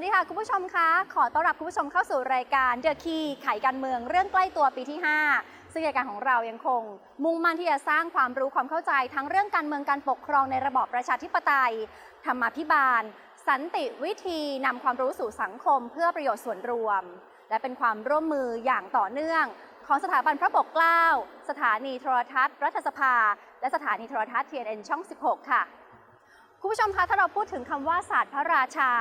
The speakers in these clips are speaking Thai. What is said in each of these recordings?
วัสดีค่ะ คุณผู้ชมคะ ขอต้อนรับคุณผู้ชมเข้าสู่รายการ The Key ไขการเมืองเรื่องใกล้ตัวปีที่ 5 ซึ่งรายการของเรายังคง มุ่งมั่นที่จะสร้างความรู้ความเข้าใจ ทั้งเรื่องการเมืองการปกครองในระบอบประชาธิปไตย ธรรมาภิบาล สันติวิธีนำความรู้สู่สังคม เพื่อประโยชน์ส่วนรวม และเป็นความร่วมมืออย่างต่อเนื่อง ของสถาบันพระปกเกล้า สถานีโทรทัศน์ รัฐสภา และสถานีโทรทัศน์ TNN ช่อง 16 ค่ะ คุณผู้ชมคะถ้าเราพูดถึงคำว่าศาสตร์พระราชา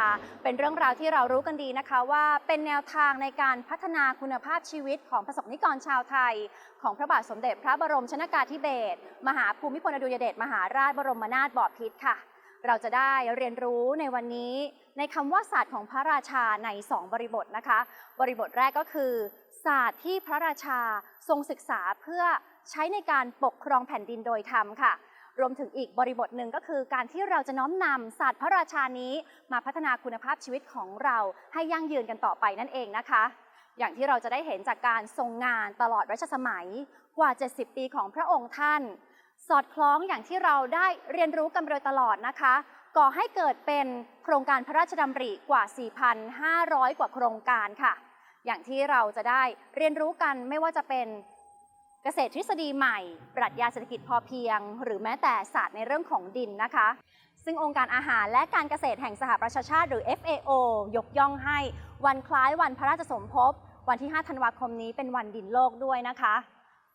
เป็นเรื่องราวที่เรารู้กันดีนะคะว่าเป็นแนวทางในการพัฒนาคุณภาพชีวิตของประสบนิกรชาวไทย ของพระบาทสมเด็จพระบรมชนากาธิเบศรมหาภูมิพลอดุลยเดชมหาราชบรมนาถบพิตรค่ะ เราจะได้เรียนรู้ในวันนี้ในคำว่าศาสตร์ของพระราชาใน 2 บริบทนะคะ บริบทแรกก็คือศาสตร์ที่พระราชาทรงศึกษาเพื่อใช้ในการปกครองแผ่นดินโดยธรรมค่ะ รวมถึงอีกบริบทหนึ่งก็คือการที่เราจะน้อมนำศาสตร์พระราชานี้ มาพัฒนาคุณภาพชีวิตของเราให้ยั่งยืนกันต่อไปนั่นเองนะคะ อย่างที่เราจะได้เห็นจากการทรงงานตลอดรัชสมัยกว่า 70 ปีของพระองค์ท่าน สอดคล้องอย่างที่เราได้เรียนรู้กันโดยตลอดนะคะก่อให้เกิดเป็นโครงการพระราชดำริกว่า 4,500 กว่าโครงการค่ะ อย่างที่เราจะได้เรียนรู้กันไม่ว่าจะเป็น เกษตรทฤษฎีใหม่ ปรัชญาเศรษฐกิจพอเพียง หรือแม้แต่ศาสตร์ในเรื่องของดินนะคะ ซึ่งองค์การอาหารและการเกษตรแห่งสหประชาชาติหรือ FAO ยกย่องให้วันคล้ายวันพระราชสมภพวันที่ 5 ธันวาคมนี้เป็นวันดินโลกด้วยนะคะ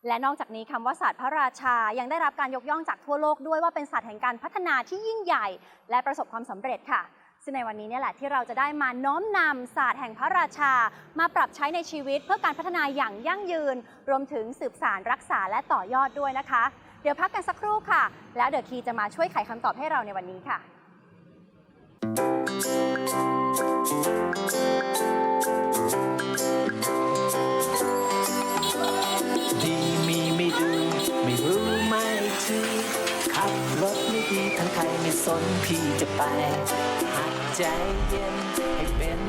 และนอกจากนี้คำว่าศาสตร์พระราชายังได้รับการยกย่องจากทั่วโลกด้วยว่าเป็นศาสตร์แห่งการพัฒนาที่ยิ่งใหญ่ และประสบความสำเร็จค่ะ ซึ่งในวันนี้เนี่ยแหละที่เราจะได้มาน้อมนำศาสตร์แห่งพระราชา มาปรับใช้ในชีวิตเพื่อการพัฒนาอย่างยั่งยืน รวมถึงสืบสารรักษาและต่อยอดด้วยนะคะ เดี๋ยวพักกันสักครู่ค่ะ แล้วเดอะคีจะมาช่วยไขคำตอบให้เราในวันนี้ค่ะ ดีมีไม่ดู ไม่รู้ไม่ทีขับรถไม่ดีทั้งใครไม่สนพี่จะไป ใจเย็นให้เป็น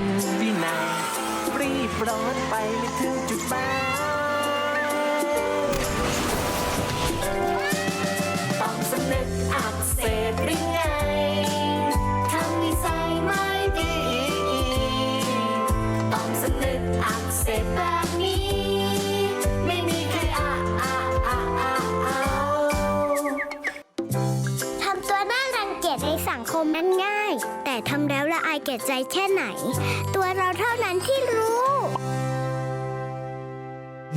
วินัยรีบร้อนไปไม่ถึงจุดหมายต้องสำนึกอักเสบหรือไง ยใจแค่ไหน ตัวเราเท่านั้นที่รู้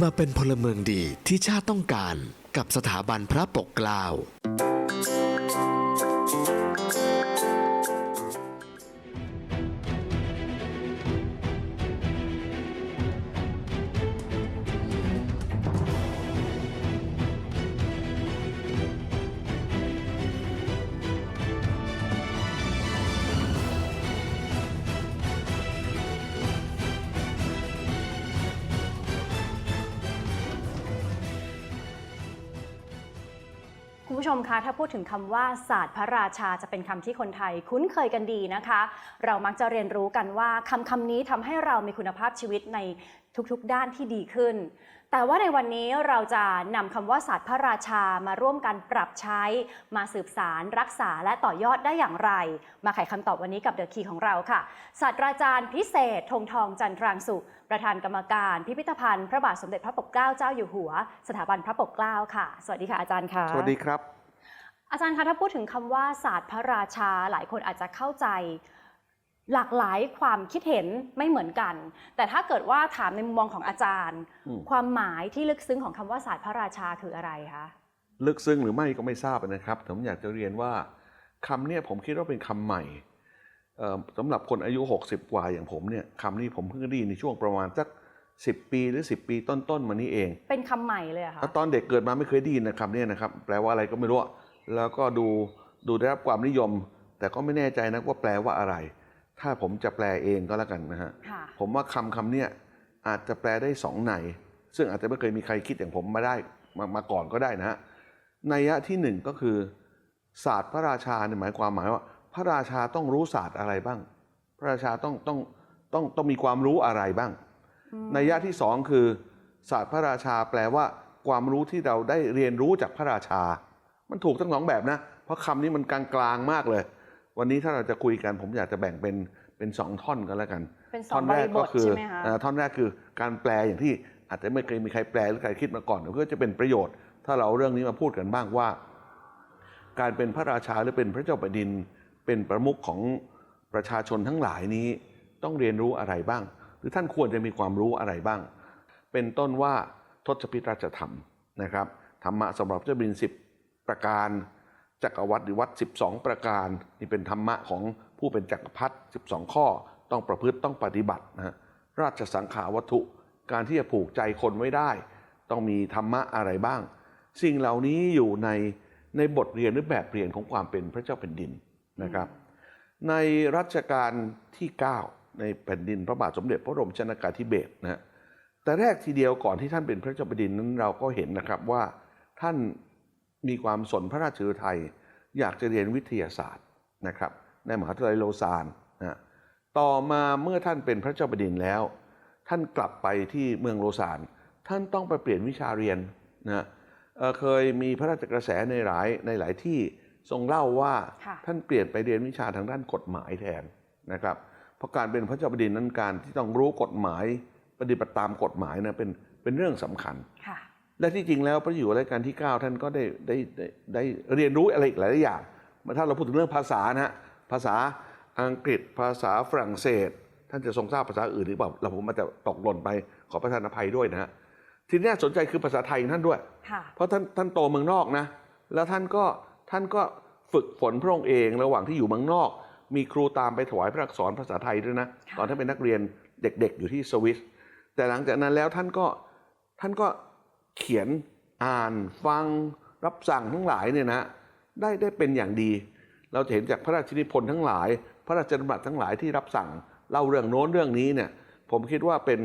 มาเป็นพลเมืองดีที่ชาติต้องการกับสถาบันพระปกเกล้า คะถ้าพูดถึงคำว่าศาสตร์พระราชาจะเป็นคำที่คนไทยคุ้นเคยกันดีนะคะ เรามักจะเรียนรู้กันว่าคำคำนี้ทำให้เรามีคุณภาพชีวิตในทุกๆ ด้านที่ดีขึ้น แต่ว่าในวันนี้เราจะนำคำว่าศาสตร์พระราชามาร่วมกันปรับใช้ มาสืบสารรักษาและต่อยอดได้อย่างไร มาไขคำตอบวันนี้กับเดอะคีของเราค่ะศาสตราจารย์พิเศษธงทองจันทรังสุประธานกรรมการ พิพิธภัณฑ์พระบาทสมเด็จพระปกเกล้าเจ้าอยู่หัว สถาบันพระปกเกล้าค่ะ สวัสดีค่ะอาจารย์ค่ะ สวัสดีครับ อาจารย์คะถ้าพูดถึงคำว่าศาสตร์พระราชา หลายคนอาจจะเข้าใจหลากหลายความคิดเห็นไม่เหมือนกัน แต่ถ้าเกิดว่าถามในมุมมองของอาจารย์อืมความหมายที่ลึกซึ้งของคำว่าศาสตร์พระราชาคืออะไรคะลึกซึ้งหรือไม่ก็ไม่ทราบนะครับแต่ผมอยากจะเรียนว่าคำเนี่ยผมคิดว่าเป็นคำใหม่เอ่อสำหรับคนอายุ 60 กว่าอย่างผมเนี่ยคำนี้ผมเพิ่งได้ยินในช่วงประมาณสัก10 ปีหรือ 10 ปีต้นๆมานี้เอง เป็นคำใหม่เลยเหรอะคะแล้วตอนเด็กเกิดมาไม่เคยได้ยินนะคำเนี้นะครับแปลว่าอะไรก็ไม่รู้ แล้วก็ดูดูได้รับความนิยม แต่ก็ไม่แน่ใจนะว่าแปลว่าอะไร ถ้าผมจะแปลเองก็แล้วกันนะฮะค่ะผมว่าคำคำเนี้ยอาจจะแปลได้สองในซึ่งอาจจะไม่เคยมีใครคิดอย่างผมมาได้มามาก่อนก็ได้นะฮะนัยยะที่หนึ่งก็คือ ศาสตร์พระราชาเนี่ยหมายความหมายว่า พระราชาต้องรู้ศาสตร์อะไรบ้าง พระราชาต้องต้องต้องต้องมีความรู้อะไรบ้างนัยยะที่สองคือ ศาสตร์พระราชาแปลว่า ความรู้ที่เราได้เรียนรู้จากพระราชา มันถูกทั้งสองแบบนะ เพราะคำนี้มันกลางๆมากเลย วันนี้ถ้าเราจะคุยกันผมอยากจะแบ่งเป็นเป็นสองท่อนกันแล้วกันเป็นสองท่อนแรกบริบก็ทคือใช่ไหมคะเอ่อท่อนแรกคือการแปลอย่างที่อาจจะไม่เคยมีใครแปลหรือใครคิดมาก่อนก็จะเป็นประโยชน์ ถ้าเราเอาเรื่องนี้มาพูดกันบ้างว่า การเป็นพระราชาหรือเป็นพระเจ้าแผ่นดิน เป็นประมุขของประชาชนทั้งหลายนี้ต้องเรียนรู้อะไรบ้าง หรือท่านควรจะมีความรู้อะไรบ้าง เป็นต้นว่าทศพิธราชธรรมนะครับธรรมะสำหรับเจ้าบินสิบ ประการ จักรวรรดิวัด12 ประการ นี่เป็นธรรมะของผู้เป็นจักรพรรดิ12 ข้อ ต้องประพฤติต้องปฏิบัตินะฮะราชสังขาวัตถุการที่จะผูกใจคนไว้ได้ ต้องมีธรรมะอะไรบ้าง สิ่งเหล่านี้อยู่ในในบทเรียนหรือแบบเรียนของความเป็นพระเจ้าแผ่นดินนะครับ ในรัชกาลที่ 9 ในแผ่นดินพระบาทสมเด็จพระบรมชนากาธิเบศนะฮะแต่แรกทีเดียวก่อนที่ท่านเป็นพระเจ้าแผ่นดินนั้นเราก็เห็นนะครับว่าท่าน มีความสนพระราชฤทัยอยากจะเรียนวิทยาศาสตร์นะครับในมหาวิทยาลัยโลซานนะฮะต่อมาเมื่อท่านเป็นพระเจ้าแผ่นดินแล้ว ท่านกลับไปที่เมืองโลซานท่านต้องไปเปลี่ยนวิชาเรียนนะฮะเอ่อเคยมีพระราชกระแสในหลายในหลายที่ทรงเล่าว่าค่ะท่านเปลี่ยนไปเรียนวิชาทางด้านกฎหมายแทนนะครับ เพราะการเป็นพระเจ้าแผ่นดินนั้นการที่ต้องรู้กฎหมายปฏิบัติตามกฎหมายนะเป็นเป็นเรื่องสำคัญค่ะ และที่จริงแล้วพระอยู่รายการที่ 9 ท่านก็ได้ได้ได้ได้เรียนรู้อะไรอีกหลายๆอย่างถ้าเราพูดถึงเรื่องภาษานะฮะภาษาอังกฤษภาษาฝรั่งเศส ท่านจะทรงทราบภาษาอื่นหรือเปล่าเราผมอาจจะตกหล่นไปขอประทานอภัยด้วยนะฮะทีนี้น่าสนใจคือภาษาไทยของท่านด้วยค่ะเพราะท่านท่านโตเมืองนอกนะ แล้วท่านก็ท่านก็ฝึกฝนพระองค์เองระหว่างที่อยู่เมืองนอก มีครูตามไปถวายพระอักษรภาษาไทยด้วยนะค่ะตอนท่านเป็นนักเรียนเด็กๆ อยู่ที่สวิสแต่หลังจากนั้นแล้วท่านก็ท่านก็ เขียนอ่านฟังรับสั่งทั้งหลายเนี่ยนะได้ได้เป็นอย่างดี เราจะเห็นจากพระราชนิพนธ์ทั้งหลาย พระราชดำรัสทั้งหลายที่รับสั่งเล่าเรื่องโน้นเรื่องนี้เนี่ยผมคิดว่าเป็น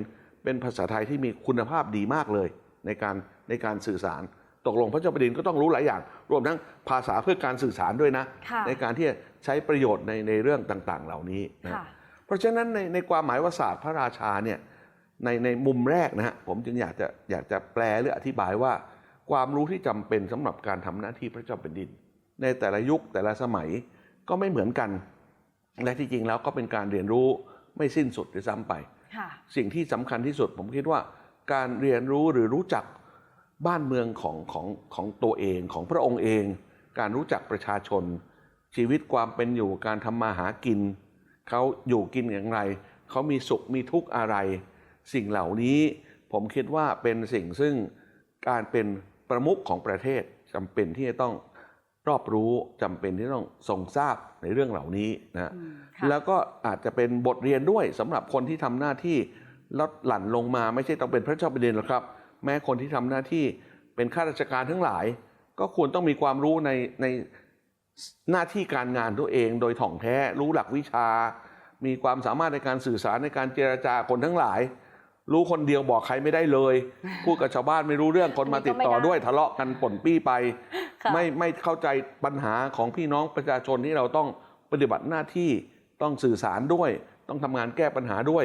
เป็นภาษาไทยที่มีคุณภาพดีมากเลย ในการในการสื่อสาร ตกลงพระเจ้าแผ่นดินก็ต้องรู้หลายอย่าง รวมทั้งภาษาเพื่อการสื่อสารด้วยนะค่ะในการที่จะใช้ประโยชน์ในในเรื่องต่างๆ เหล่านี้นะค่ะเพราะฉะนั้นในในความหมายว่าศาสตร์พระราชาเนี่ย ในในมุมแรกนะฮะผมจึงอยากจะอยากจะแปลหรืออธิบายว่า ความรู้ที่จำเป็นสำหรับการทำหน้าที่พระเจ้าแผ่นดิน ในแต่ละยุคแต่ละสมัยก็ไม่เหมือนกัน และที่จริงแล้วก็เป็นการเรียนรู้ไม่สิ้นสุดด้วยซ้ำไปค่ะสิ่งที่สำคัญที่สุดผมคิดว่า การเรียนรู้หรือรู้จักบ้านเมืองของของของตัวเองของพระองค์เอง การรู้จักประชาชน ชีวิตความเป็นอยู่การทำมาหากินเขาอยู่กินอย่างไรเขามีสุขมีทุกข์อะไร สิ่งเหล่านี้ผมคิดว่าเป็นสิ่งซึ่งการเป็นประมุขของประเทศจำเป็นที่จะต้องรอบรู้จำเป็นที่ต้องทรงทราบในเรื่องเหล่านี้นะอืมค่ะแล้วก็อาจจะเป็นบทเรียนด้วยสำหรับคนที่ทำหน้าที่ลดหลั่นลงมาไม่ใช่ต้องเป็นพระเจ้าแผ่นดินหรอกครับ แม้คนที่ทำหน้าที่เป็นข้าราชการทั้งหลาย ก็ควรต้องมีความรู้ในในหน้าที่การงานตัวเอง โดยถ่องแท้รู้หลักวิชา มีความสามารถในการสื่อสารในการเจรจาคนทั้งหลาย รู้คนเดียวบอกใครไม่ได้เลย พูดกับชาวบ้านไม่รู้เรื่องคนมาติดต่อด้วยทะเลาะกันป่นปี้ไปค่ะไม่ไม่เข้าใจปัญหาของพี่น้องประชาชนที่เราต้องปฏิบัติหน้าที่ต้องสื่อสารด้วย ต้องทำงานแก้ปัญหาด้วย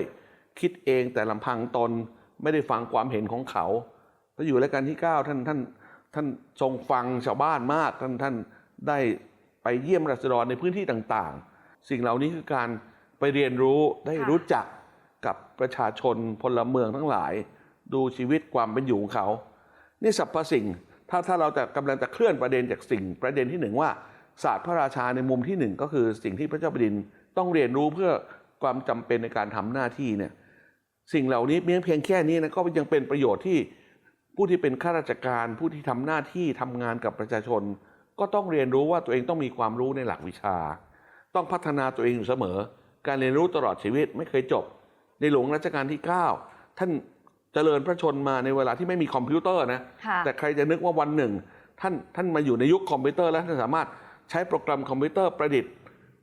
คิดเองแต่ลำพังตนไม่ได้ฟังความเห็นของเขาพระอยู่รายการที่ 9 ท่านท่านท่านทรงฟังชาวบ้านมากท่านท่านได้ไปเยี่ยมรัษฎรในพื้นที่ต่างๆ สิ่งเหล่านี้คือการไปเรียนรู้ได้ค่ะรู้จัก กับประชาชนพลเมืองทั้งหลาย ดูชีวิตความเป็นอยู่ของเขา นี่สรรพสิ่ง ถ้าถ้าเราจะกำลังจะเคลื่อนประเด็นจากสิ่งประเด็นที่หนึ่งว่าศาสตร์พระราชาในมุมที่หนึ่งก็คือสิ่งที่พระเจ้าแผ่นดินต้องเรียนรู้เพื่อความจำเป็นในการทำหน้าที่เนี่ยสิ่งเหล่านี้เพียงเพียงแค่นี้นะก็ยังเป็นประโยชน์ที่ผู้ที่เป็นข้าราชการผู้ที่ทำหน้าที่ทำงานกับประชาชน ก็ต้องเรียนรู้ว่าตัวเองต้องมีความรู้ในหลักวิชา ต้องพัฒนาตัวเองอยู่เสมอ การเรียนรู้ตลอดชีวิตไม่เคยจบ ในหลวงรัชกาลที่ 9 ท่านเจริญพระชนมาในเวลาที่ไม่มีคอมพิวเตอร์นะค่ะแต่ใครจะนึกว่าวันหนึ่ง ท่านท่านมาอยู่ในยุคคอมพิวเตอร์แล้วท่านสามารถใช้โปรแกรมคอมพิวเตอร์ประดิษฐ์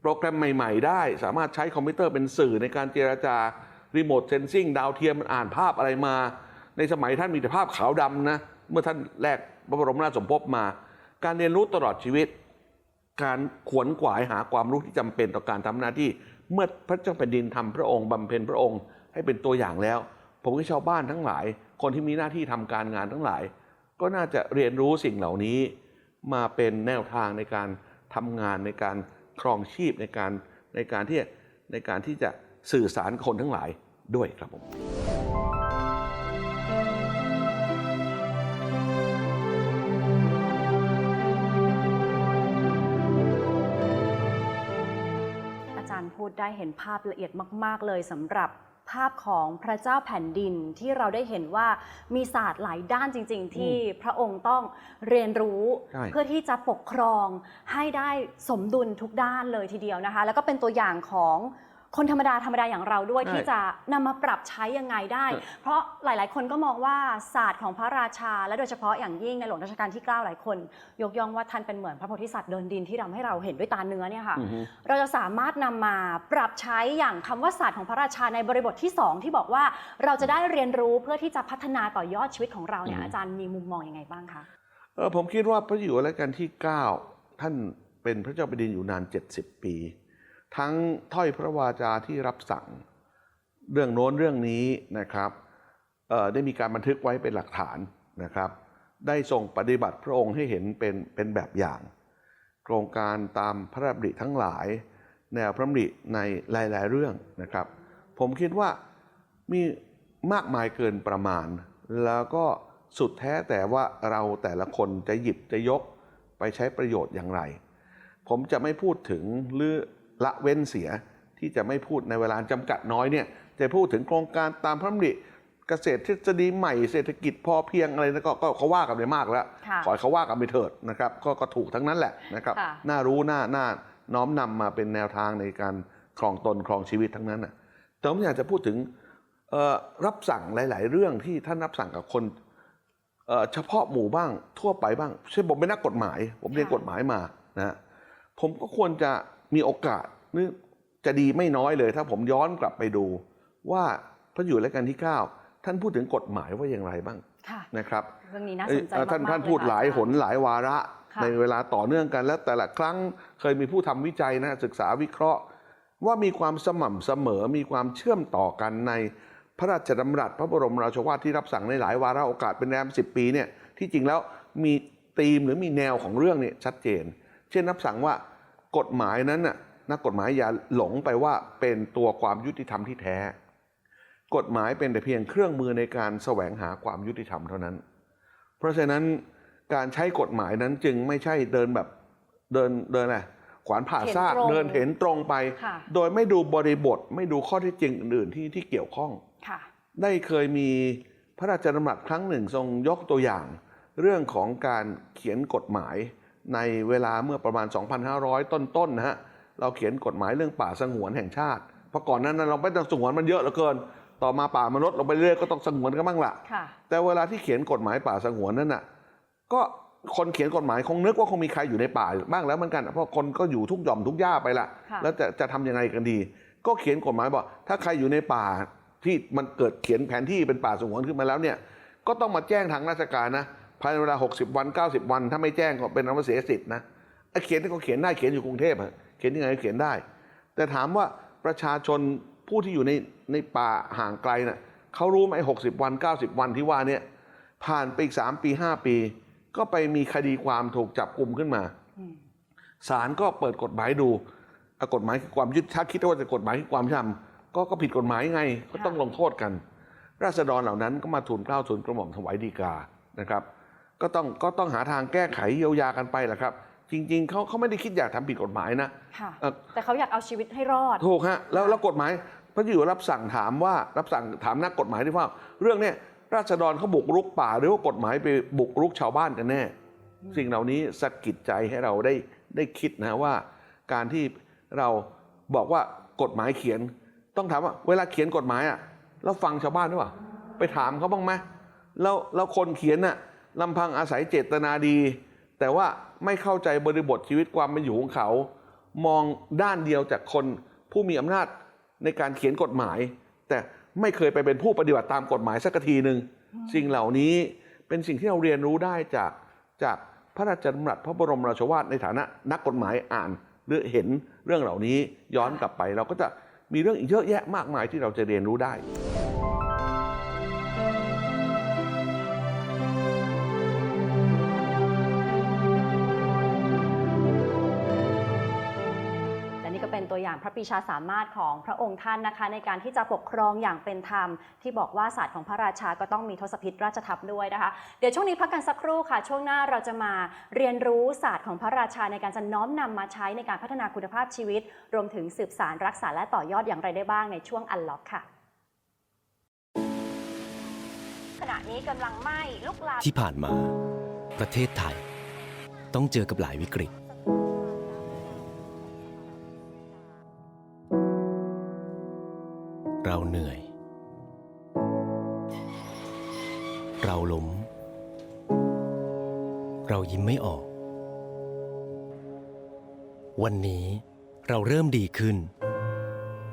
โปรแกรมใหม่ๆ ได้ สามารถใช้คอมพิวเตอร์เป็นสื่อในการเจรจารีโมทเซนซิงดาวเทียมมันอ่านภาพอะไรมา ในสมัยท่านมีแต่ภาพขาวดำนะเมื่อท่านแรกพระบรมราชสมภพมา การเรียนรู้ตลอดชีวิต การขวนขวายหาความรู้ที่จำเป็นต่อการทำหน้าที่ เมื่อพระเจ้าแผ่นดินทำพระองค์บำเพ็ญพระองค์ให้เป็นตัวอย่างแล้ว ผมก็ชาวบ้านทั้งหลาย คนที่มีหน้าที่ทำการงานทั้งหลาย ก็น่าจะเรียนรู้สิ่งเหล่านี้มาเป็นแนวทางในการทำงานในการครองชีพในการในการที่ในการที่จะสื่อสารคนทั้งหลายด้วยครับผม อาจารย์พูดได้เห็นภาพละเอียดมาก ๆ เลยสำหรับภาพของพระเจ้าแผ่นดินที่เราได้เห็นว่ามีศาสตร์หลายด้านจริง ๆ ที่พระองค์ต้องเรียนรู้ใช่ เพื่อที่จะปกครองให้ได้สมดุลทุกด้านเลยทีเดียวนะคะ แล้วก็เป็นตัวอย่างของ คนธรรมดาธรรมดาอย่างเราด้วยใช่ที่จะนำมาปรับใช้ยังไงได้ใช่เพราะหลาย ๆ คนก็มองว่าศาสตร์ของพระราชา และโดยเฉพาะอย่างยิ่งในหลวงรัชกาลที่ 9 หลายคน ยกย่องว่าท่านเป็นเหมือนพระโพธิสัตว์เดินดินที่ทำให้เราเห็นด้วยตาเนื้อเนี่ยค่ะอือฮึเราจะสามารถนำมาปรับใช้อย่างคำว่าศาสตร์ของพระราชาในบริบทที่ 2 ที่บอกว่าเราจะได้เรียนรู้เพื่อที่จะพัฒนาต่อยอดชีวิตของเราเนี่ยอืมอาจารย์มีมุมมองยังไงบ้างคะเออผมคิดว่าพระอยู่และกันที่ 9 ท่านเป็นพระเจ้าแผ่นดินอยู่นาน 70 ปี ทั้งถ้อยพระวาจาที่รับสั่ง เรื่องโน้นเรื่องนี้นะครับได้มีการบันทึกไว้เป็นหลักฐานนะครับ ได้ทรงปฏิบัติพระองค์ให้เห็นเป็นเป็นแบบอย่าง โครงการตามพระราชดำริทั้งหลาย แนวพระดำริในหลาย ๆ เรื่องนะครับ ผมคิดว่ามีมากมายเกินประมาณ แล้วก็สุดแท้แต่ว่าเราแต่ละคนจะหยิบจะยกไปใช้ประโยชน์อย่างไร ผมจะไม่พูดถึงหรือ ละเว้นเสียที่จะไม่พูดในเวลาจำกัดน้อยเนี่ยจะพูดถึงโครงการตามพระดำริเกษตรทฤษฎีใหม่เศรษฐกิจพอเพียงอะไรนะก็ก็เขาว่ากันไปมากแล้วค่ะขอให้เขาว่ากันไปเถิดนะครับก็ก็ถูกทั้งนั้นแหละนะครับค่ะน่ารู้น่าน่าน้อมนำมาเป็นแนวทางในการครองตนครองชีวิตทั้งนั้นนะแต่ผมอยากจะพูดถึงเอ่อรับสั่งหลาย ๆ เรื่องที่ท่านรับสั่งกับคนเอ่อเฉพาะหมู่บ้างทั่วไปบ้างเช่นผมเป็นนักกฎหมาย ผมเรียนค่ะกฎหมายมานะฮะผมก็ควรจะ มีโอกาสหรือจะดีไม่น้อยเลย ถ้าผมย้อนกลับไปดู ว่าพระอยู่และกันที่ 9 ท่านพูดถึงกฎหมายว่าอย่างไรบ้างค่ะนะครับเรื่องนี้น่าเอ้สยนใจเอ่อมากๆท่านท่านเลยพูดหลายค่ะหนหลายวาระค่ะในเวลาต่อเนื่องกัน และแต่ละครั้งเคยมีผู้ทำวิจัยนะศึกษาวิเคราะห์ ว่ามีความสม่ำเสมอมีความเชื่อมต่อกันในพระราชดำรัสพระบรมราโชวาทที่รับสั่งในหลายวาระโอกาสเป็นแรมสิปีเนี่ยที่จริงแล้วมีธีมหรือมีแนวของเรื่องเนี่ยชัดเจน เช่นรับสั่งว่า กฎหมายนั้นน่ะนักกฎหมายอย่าหลงไปว่าเป็นตัวความยุติธรรมที่แท้ กฎหมายเป็นแต่เพียงเครื่องมือในการแสวงหาความยุติธรรมเท่านั้น เพราะฉะนั้นการใช้กฎหมายนั้นจึงไม่ใช่เดินแบบเดินเดินอะไรขวานผ่าซากเห็นตรงเดินเห็นตรงไปค่ะโดยไม่ดูบริบทไม่ดูข้อเท็จจริงอื่น ๆ ที่ที่เกี่ยวข้องค่ะได้ได้เคยมีพระราชดำรัสครั้งหนึ่งทรงยกตัวอย่าง เรื่องของการเขียนกฎหมาย ในเวลาเมื่อประมาณ 2,500 ต้นๆนะฮะเราเขียนกฎหมายเรื่องป่าสงวนแห่งชาติ เพราะก่อนหนั้นเราไม่ต้องสงวนมันเยอะเหลือเกิน ต่อมาป่ามันลดลงไปเรื่อยก็ต้องสงวนกันบ้างละค่ะ แต่เวลาที่เขียนกฎหมายป่าสงวนนั่นน่ะก็คนเขียนกฎหมายคงนึกว่าคงมีใครอยู่ในป่าบ้างแล้วเหมือนกัน เพราะคนก็อยู่ทุกหย่อมทุกหญ้าไปละค่ะแล้วจะจะทำยังไงกันดี ก็เขียนกฎหมายบอกถ้าใครอยู่ในป่าที่มันเกิดเขียนแผนที่เป็นป่าสงวนขึ้นมาแล้วเนี่ย ก็ต้องมาแจ้งทางราชการนะ ภายในเวลา 60 วัน 90 วัน ถ้าไม่แจ้งก็เป็นอันว่าเสียสิทธิ์นะไอ้เขียนที่เขาเขียนได้เขียนอยู่กรุงเทพอะเขียนยังไงเขียนได้ แต่ถามว่าประชาชนผู้ที่อยู่ในในป่าห่างไกลน่ะเขารู้ไหมหกสิบวัน 90 วันที่ว่าเนี่ยผ่านไปอีกสามปีห้าปี ก็ไปมีคดีความถูกจับกลุ่มขึ้นมาศาลก็เปิดกฎหมายดูกฎหมายคือความยุติถ้าคิดว่าจะกฎหมายคือความยุติธรรมก็ก็ผิดกฎหมายไงก็ต้องลงโทษกัน ราษฎรเหล่านั้นก็มาทูลเกล้าทูลกระหม่อมถวายดีกานะครับ ก็ต้องก็ต้องหาทางแก้ไขเยียวยากันไปแหละครับ จริง ๆเขาเขาไม่ได้คิดอยากทำผิดกฎหมายนะค่ะเอ่อแต่เขาอยากเอาชีวิตให้รอด ถูกฮะแล้วแล้วกฎหมายพระเจ้าอยู่หัวรับสั่งถามว่ารับสั่งถามนักกฎหมายที่ว่า เรื่องเนี้ยราษฎรเขาบุกรุกป่าหรือว่ากฎหมายไปบุกรุกชาวบ้านกันแน่ สิ่งเหล่านี้สะกิดใจให้เราได้ได้คิดนะว่า การที่เราบอกว่ากฎหมายเขียน ต้องถามว่าเวลาเขียนกฎหมายอะแล้วฟังชาวบ้านหรือเปล่าไปถามเขาบ้างไหมแล้วแล้วคนเขียนน่ะ ลำพังอาศัยเจตนาดี แต่ว่าไม่เข้าใจบริบทชีวิตความเป็นอยู่ของเขา มองด้านเดียวจากคนผู้มีอำนาจในการเขียนกฎหมาย แต่ไม่เคยไปเป็นผู้ปฏิบัติตามกฎหมายสักทีหนึ่งสิ่งเหล่านี้เป็นสิ่งที่เราเรียนรู้ได้จากจากพระราชดำรัสพระบรมราชวาทในฐานะนักกฎหมายอ่านหรือเห็นเรื่องเหล่านี้ย้อนกลับไป เราก็จะมีเรื่องอีกเยอะแยะมากมายที่เราจะเรียนรู้ได้ อย่างพระปรีชาสามารถของพระองค์ท่านนะคะ ในการที่จะปกครองอย่างเป็นธรรม ที่บอกว่าศาสตร์ของพระราชาก็ต้องมีทศพิธราชทัพด้วยนะคะ เดี๋ยวช่วงนี้พักกันสักครู่ค่ะ ช่วงหน้าเราจะมาเรียนรู้ศาสตร์ของพระราชาในการจะน้อมนำมาใช้ในการพัฒนาคุณภาพชีวิต รวมถึงสืบสารรักษาและต่อยอดอย่างไรได้บ้างในช่วงอันล็อกค่ะขณะนี้กำลังไหม้ลุกลามที่ผ่านมา ประเทศไทย ต้องเจอกับหลายวิกฤต เราเหนื่อย เราล้ม เรายิ้มไม่ออก วันนี้เราเริ่มดีขึ้น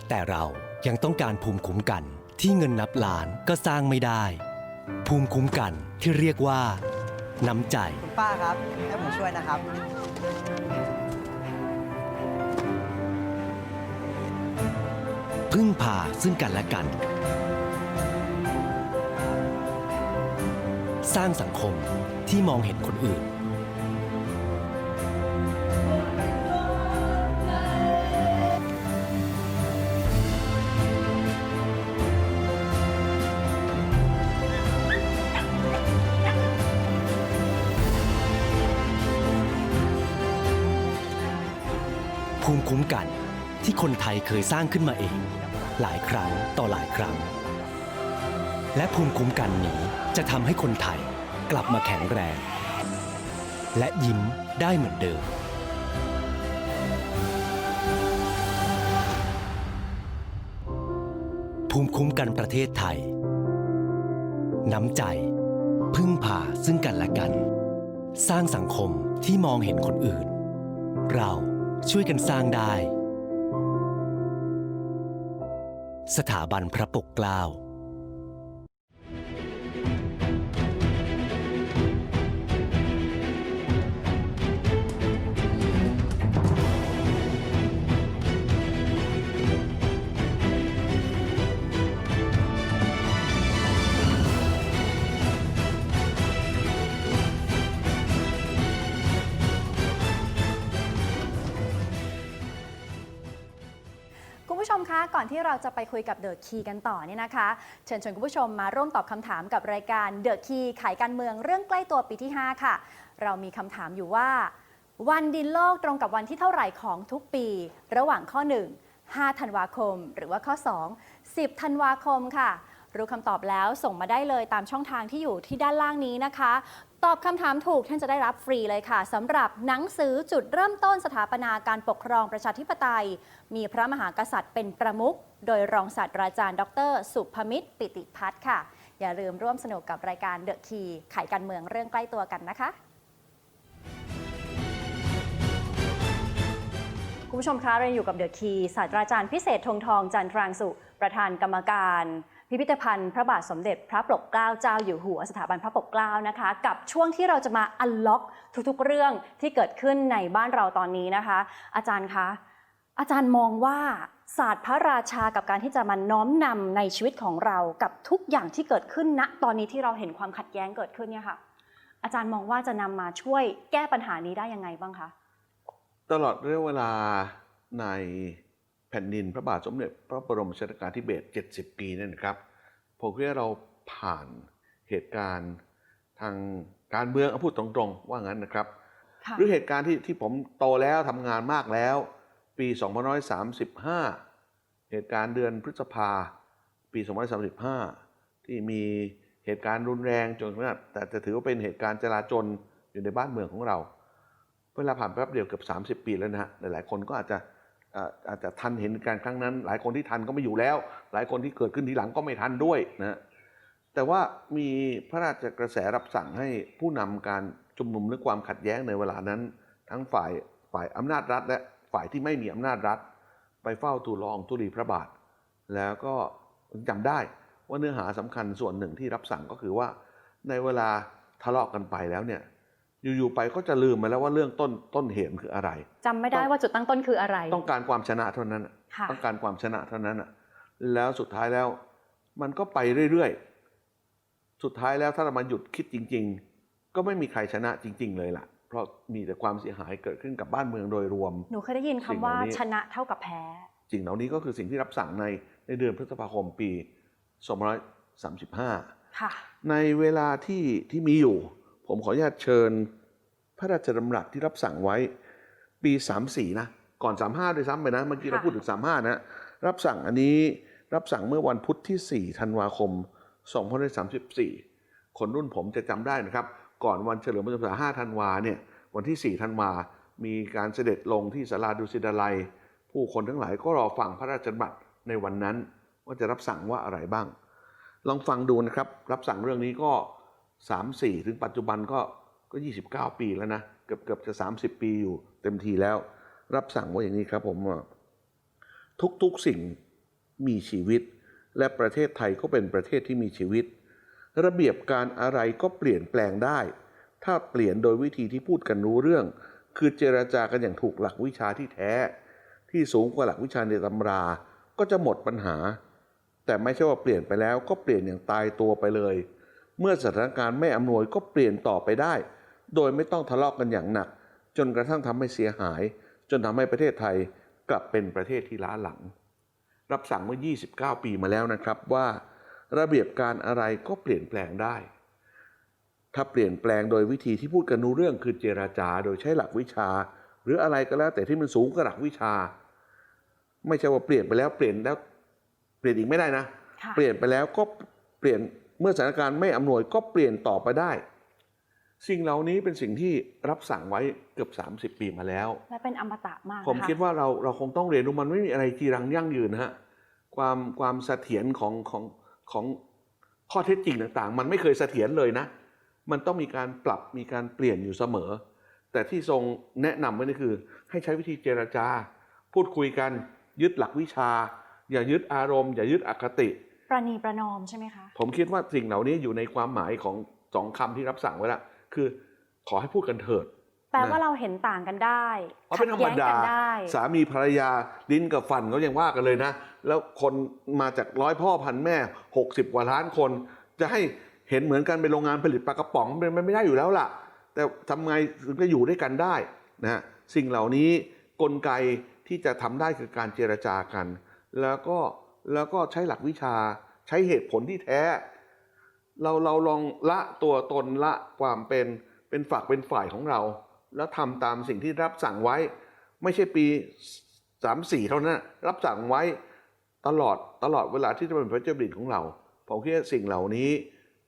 แต่เรายังต้องการภูมิคุ้มกันที่เงินนับล้านก็สร้างไม่ได้ ภูมิคุ้มกันที่เรียกว่า น้ำใจ คุณป้าครับให้ผมช่วยนะครับ พึ่งพาซึ่งกันและกัน สร้างสังคมที่มองเห็นคนอื่น ภูมิคุ้มกันที่คนไทยเคยสร้างขึ้นมาเอง หลายครั้งต่อหลายครั้ง และภูมิคุ้มกันนี้จะทำให้คนไทยกลับมาแข็งแรง และยิ้มได้เหมือนเดิมภูมิคุ้มกันประเทศไทย น้ำใจ พึ่งพาซึ่งกันและกัน สร้างสังคมที่มองเห็นคนอื่น เราช่วยกันสร้างได้ สถาบันพระปกเกล้า ก่อนที่เราจะไปคุยกับเดอะคีกันต่อเนี่ยนะคะ เชิญชวนคุณผู้ชมมาร่วมตอบคำถามกับรายการเดอะคีไขการเมืองเรื่องใกล้ตัวปีที่ 5 ค่ะ เรามีคำถามอยู่ว่า วันดินโลกตรงกับวันที่เท่าไหร่ของทุกปี ระหว่างข้อ 1 5 ธันวาคม หรือว่าข้อ 2 10 ธันวาคมค่ะ รู้คำตอบแล้วส่งมาได้เลยตามช่องทางที่อยู่ที่ด้านล่างนี้นะคะ ตอบคำถามถูกท่านจะได้รับฟรีเลยค่ะสำหรับหนังสือจุดเริ่มต้นสถาปนาการปกครองประชาธิปไตย มีพระมหากษัตริย์เป็นประมุขโดยรองศาสตราจารย์ ดร สุภมิตรปิติพัฒน์ค่ะ อย่าลืมร่วมสนุกกับรายการเดอะคีไขการเมืองเรื่องใกล้ตัวกันนะคะคุณผู้ชมคะเราอยู่กับเดอะคีศาสตราจารย์พิเศษธงทองจันทรางสุประธานกรรมการ พิพิธภัณฑ์พระบาทสมเด็จพระปกเกล้าเจ้าอยู่หัวสถาบันพระปกเกล้านะคะ กับช่วงที่เราจะมาอันล็อกทุกๆเรื่องที่เกิดขึ้นในบ้านเราตอนนี้นะคะ อาจารย์คะอาจารย์มองว่าศาสตร์พระราชากับการที่จะมาน้อมนำในชีวิตของเรากับทุกอย่างที่เกิดขึ้นณตอนนี้ที่เราเห็นความขัดแย้งเกิดขึ้นเนี่ยค่ะ อาจารย์มองว่าจะนำมาช่วยแก้ปัญหานี้ได้ยังไงบ้างคะตลอดระยะเวลาใน แผ่นดินพระบาทสมเด็จพระบรมชนกาธิเบศร70 ปีเนี่ยนะครับผมคิดว่าเราผ่านเหตุการณ์ทางการเมืองเอาพูดตรงๆ ว่างั้นนะครับค่ะหรือเหตุการณ์ที่ที่ผมโตแล้วทำงานมากแล้ว ปี2535 เหตุการณ์เดือนพฤษภา ปี 2535 ที่มีเหตุการณ์รุนแรงจนขนาดแต่จะถือว่าเป็นเหตุการณ์จลาจลอยู่ในบ้านเมืองของเรา เวลาผ่านไปแป๊บเดียวเกือบ30 ปีแล้วนะฮะหลายๆคนก็อาจจะเอาจจะทันเห็นการครั้งนั้น หลายคนที่ทันก็ไม่อยู่แล้ว หลายคนที่เกิดขึ้นทีหลังก็ไม่ทันด้วยนะแต่ว่ามีพระราชกระแสรับสั่งให้ผู้นำการชุมนุมหรือความขัดแย้งในเวลานั้น ทั้งฝ่ายฝ่ายอำนาจรัฐ และฝ่ายที่ไม่มีอำนาจรัฐ ไปเฝ้าทูลลองธุลีพระบาท แล้วก็จำได้ว่าเนื้อหาสำคัญส่วนหนึ่งที่รับสั่งก็คือว่าในเวลาทะเลาะกันไปแล้วเนี่ย อยู่ๆไปก็จะลืมไปแล้วว่าเรื่องต้นต้นเหตุคืออะไรจำไม่ได้ว่าจุดตั้งต้นคืออะไร ต้องการความชนะเท่านั้นน่ะค่ะต้องการความชนะเท่านั้นน่ะแล้วสุดท้ายแล้ว มันก็ไปเรื่อยๆ สุดท้ายแล้วถ้าเรามาหยุดคิดจริง ๆ ก็ไม่มีใครชนะจริง ๆ เลยล่ะ เพเพราะมีแต่ความเสียหายเกิดขึ้นกับบ้านเมืองโดยรวม หนูเคยได้ยินคำสิ่งเหล่าว่านี้ชนะเท่ากับแพ้สิ่งเหล่านี้ก็คือสิ่งที่รับสั่งในในเดือนพฤษภาคมปี 2535ค่ะในเวลาที่ที่มีอยู่ ผมขออนุญาตเชิญพระราชดำรัสที่รับสั่งไว้ ปี 34 นะ ก่อน 35 ด้วยซ้ำไปนะ เมื่อกี้เราค่ะพูดถึง 35 นะ รับสั่งอันนี้รับสั่งเมื่อวันพุธที่ 4 ธันวาคม 2534 คนรุ่นผมจะจำได้นะครับ ก่อนวันเฉลิมพระชนมพรรษา 5 ธันวาเนี่ย วันที่ 4 ธันวา มีการเสด็จลงที่ศาลาดุสิตดาลัย ผู้คนทั้งหลายก็รอฟังพระราชดำรัสในวันนั้น ว่าจะรับสั่งว่าอะไรบ้าง ลองฟังดูนะครับ รับสั่งเรื่องนี้ก็ 3 4 ถึงปัจจุบันก็ก็ 29 ปีแล้วนะ เกือบเกือบจะ 30 ปีอยู่เต็มทีแล้ว รับสั่งว่าอย่างนี้ครับผมว่าทุกๆสิ่งมีชีวิต และประเทศไทยก็เป็นประเทศที่มีชีวิต ระเบียบการอะไรก็เปลี่ยนแปลงได้ ถ้าเปลี่ยนโดยวิธีที่พูดกันรู้เรื่อง คือเจรจากันอย่างถูกหลักวิชาที่แท้ ที่สูงกว่าหลักวิชาในตำรา ก็จะหมดปัญหา แต่ไม่ใช่ว่าเปลี่ยนไปแล้วก็เปลี่ยนอย่างตายตัวไปเลย เมื่อสถานการณ์ไม่อำนวยก็เปลี่ยนต่อไปได้ โดยไม่ต้องทะเลาะกกันอย่างหนัก จนกระทั่งทำให้เสียหาย จนทำให้ประเทศไทยกลับเป็นประเทศที่ล้าหลัง รับสั่งเมื่อ 29 ปีมาแล้วนะครับว่า ระเบียบการอะไรก็เปลี่ยนแปลงได้ ถ้าเปลี่ยนแปลงโดยวิธีที่พูดกันรู้เรื่องคือเจราจาโดยใช้หลักวิชา หรืออะไรก็แล้วแต่ที่มันสูงกว่าหลักวิชา ไม่ใช่ว่าเปลี่ยนไปแล้วเปลี่ยนแล้วเปลี่ยนอีกไม่ได้นะค่ะเปลี่ยนไปแล้วก็เปลี่ยน เมื่อสถานการณ์ไม่อำนวยก็เปลี่ยนต่อไปได้ สิ่งเหล่านี้เป็นสิ่งที่รับสั่งไว้เกือบ 30 ปีมาแล้ว และเป็นอมตะมากนะะผมคิดว่าเราเราคงต้องเรียนรู้มันไม่มีอะไรจีรังยั่งยืนนะฮะความความเสถียรของของของข้อเท็จจริงต่างๆ มันไม่เคยเสถียรเลยนะ มันต้องมีการปรับมีการเปลี่ยนอยู่เสมอ แต่ที่ทรงแนะนำไว้นี่คือ ให้ใช้วิธีเจรจา พูดคุยกันยึดหลักวิชา อย่ายึดอารมณ์ อย่ายึดอคติ ประนีประนอมใช่ไหมคะ ผมคิดว่าสิ่งเหล่านี้อยู่ในความหมายของสองคำที่รับสั่งไว้ละคือขอให้พูดกันเถิด แปลว่านะเราเห็นต่างกันได้เอาเป็นธรรมขัแย้งดากันได้ สามีภรรยาลิ้นกับฟันเขายังว่ากันเลยนะ แล้วคนมาจากร้อยพ่อพันแม่60กว่าล้านคน จะให้เห็นเหมือนกันเป็นโรงงานผลิตปลากระป๋องเป็นไปไม่ได้อยู่แล้วล่ะ แต่ทำไงถึงจะอยู่ด้วยกันได้นะฮะสิ่งเหล่านี้กลไกที่จะทำได้คือการเจรจากัน แล้วก็ แล้วก็ใช้หลักวิชาใช้เหตุผลที่แท้ เราเราลองละตัวตนละความเป็นเป็นฝักเป็นฝ่ายของเรา แล้วทำตามสิ่งที่รับสั่งไว้ ไม่ใช่ปีสามสี่เท่านั้นรับสั่งไว้ตลอดตลอดเวลาที่จะเป็นพระเจ้าบิดของเราผมคิดว่าสิ่งเหล่านี้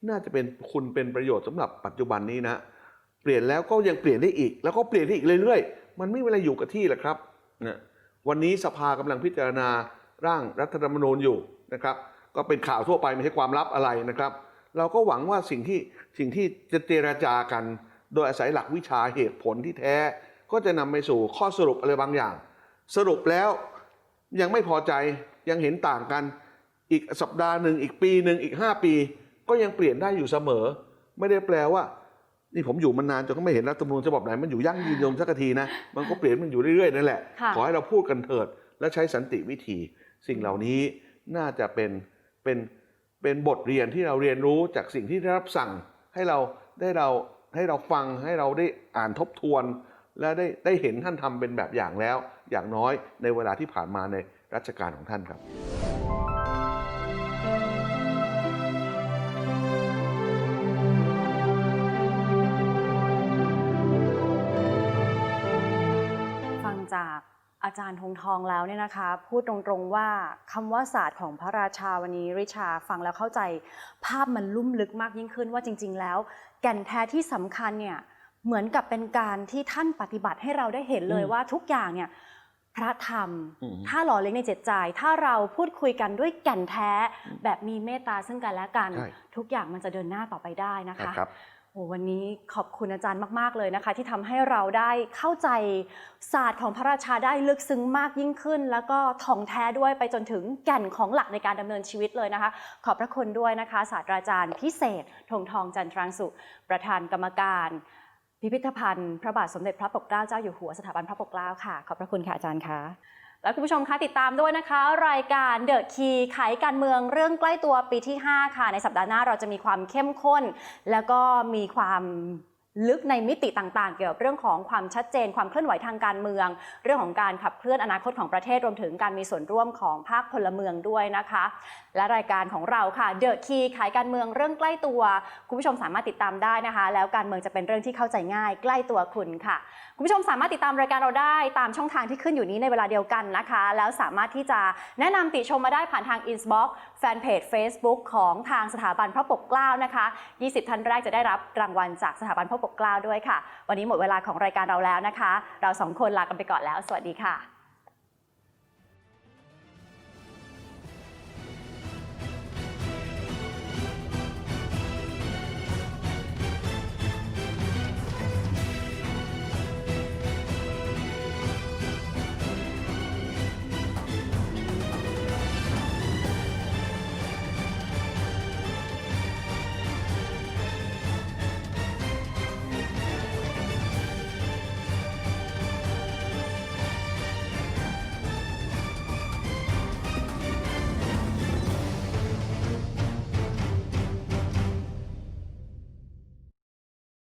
น่าจะเป็นคุณเป็นประโยชน์สำหรับปัจจุบันนี้นะเปลี่ยนแล้วก็ยังเปลี่ยนได้อีก แล้วก็เปลี่ยนได้อีกเรื่อยๆ มันไม่มีอะไรอยู่กับที่แหละครับนะวันนี้สภากำลังพิจารณา ร่างรัฐธรรมนูญอยู่นะครับ ก็เป็นข่าวทั่วไปไม่ใช่ความลับอะไรนะครับ เราก็หวังว่าสิ่งที่สิ่งที่จะเจราจากัน โดยอาศัยหลักวิชาเหตุผลที่แท้ ก็จะนำไปสู่ข้อสรุปอะไรบางอย่าง สรุปแล้วยังไม่พอใจยังเห็นต่างกันอีกสัปดาห์หนึ่งอีกปีหนึ่งอีก 5 ปี ก็ยังเปลี่ยนได้อยู่เสมอ ไม่ได้แปลว่า นี่ผมอยู่มานานจนก็ไม่เห็นรัฐธรรมนูญฉบับไหนมันอยู่ยั่งยืนยงสักทีนะ มันก็เปลี่ยนมันอยู่เรื่อยๆนั่นแหละค่ะขอให้เราพูดกันเถิด และใช้สันติวิธี สิ่งเหล่านี้น่าจะเป็นเป็นเป็นบทเรียนที่เราเรียนรู้จากสิ่งที่ได้รับสั่งให้เราได้เราให้เราฟังให้เราได้อ่านทบทวน และได้ได้เห็นท่านทำเป็นแบบอย่างแล้ว อย่างน้อยในเวลาที่ผ่านมาในรัชกาลของท่านครับ อาจารย์ธงทองแล้วเนี่ยนะคะ พูดตรงๆว่าคำว่าศาสตร์ของพระราชาวันนี้ริชาฟังแล้วเข้าใจ ภาพมันลุ่มลึกมากยิ่งขึ้นว่าจริง ๆ แล้ว แก่นแท้ที่สำคัญเนี่ยเหมือนกับเป็นการที่ท่านปฏิบัติให้เราได้เห็นเลยอืมว่าทุกอย่างเนี่ยพระธรรมอืมถ้าหล่อเลี้ยงในจิตใจ ถ้าเราพูดคุยกันด้วยแก่นแท้ แบบมีเมตตาซึ่งกันและกันใช่ทุกอย่างมันจะเดินหน้าต่อไปได้นะคะนะครับ โอ้วันนี้ขอบคุณอาจารย์มาก ๆ เลยนะคะ ที่ทำให้เราได้เข้าใจศาสตร์ของพระราชาได้ลึกซึ้งมากยิ่งขึ้น แล้วก็ถ่องแท้ด้วยไปจนถึงแก่นของหลักในการดำเนินชีวิตเลยนะคะ ขอบพระคุณด้วยนะคะ ศาสตราจารย์พิเศษธงทองจันทรังสุ ประธานกรรมการ พิพิธภัณฑ์ พระบาทสมเด็จพระปกเกล้าเจ้าอยู่หัวสถาบันพระปกเกล้าค่ะ ขอบพระคุณค่ะอาจารย์ค่ะ และคุณผู้ชมคะติดตามด้วยนะคะ รายการเดอะคีไขการเมืองเรื่องใกล้ตัวปีที่ 5 ค่ะ ในสัปดาห์หน้าเราจะมีความเข้มข้น แล้วก็มีความลึกในมิติต่างๆ เกี่ยวกับเรื่องของความชัดเจน ความเคลื่อนไหวทางการเมือง เรื่องของการขับเคลื่อนอนาคตของประเทศรวมถึงการมีส่วนร่วมของภาคพลเมืองด้วยนะคะ และรายการของเราค่ะเดอะคีขายการเมืองเรื่องใกล้ตัว คุณผู้ชมสามารถติดตามได้นะคะ แล้วการเมืองจะเป็นเรื่องที่เข้าใจง่าย ใกล้ตัวคุณค่ะคุณผู้ชมสามารถติดตามรายการเราได้ตามช่องทางที่ขึ้นอยู่นี้ในเวลาเดียวกันนะคะ แล้วสามารถที่จะแนะนำติชมมาได้ผ่านทาง Inbox แฟนเพจ Facebook ของทางสถาบันพระปกเกล้านะคะ 20 ท่านแรกจะได้รับรางวัลจากสถาบันพระปกเกล้าด้วยค่ะ วันนี้หมดเวลาของรายการเราแล้วนะคะ เราสองคนลากันไปก่อนแล้ว สวัสดีค่ะ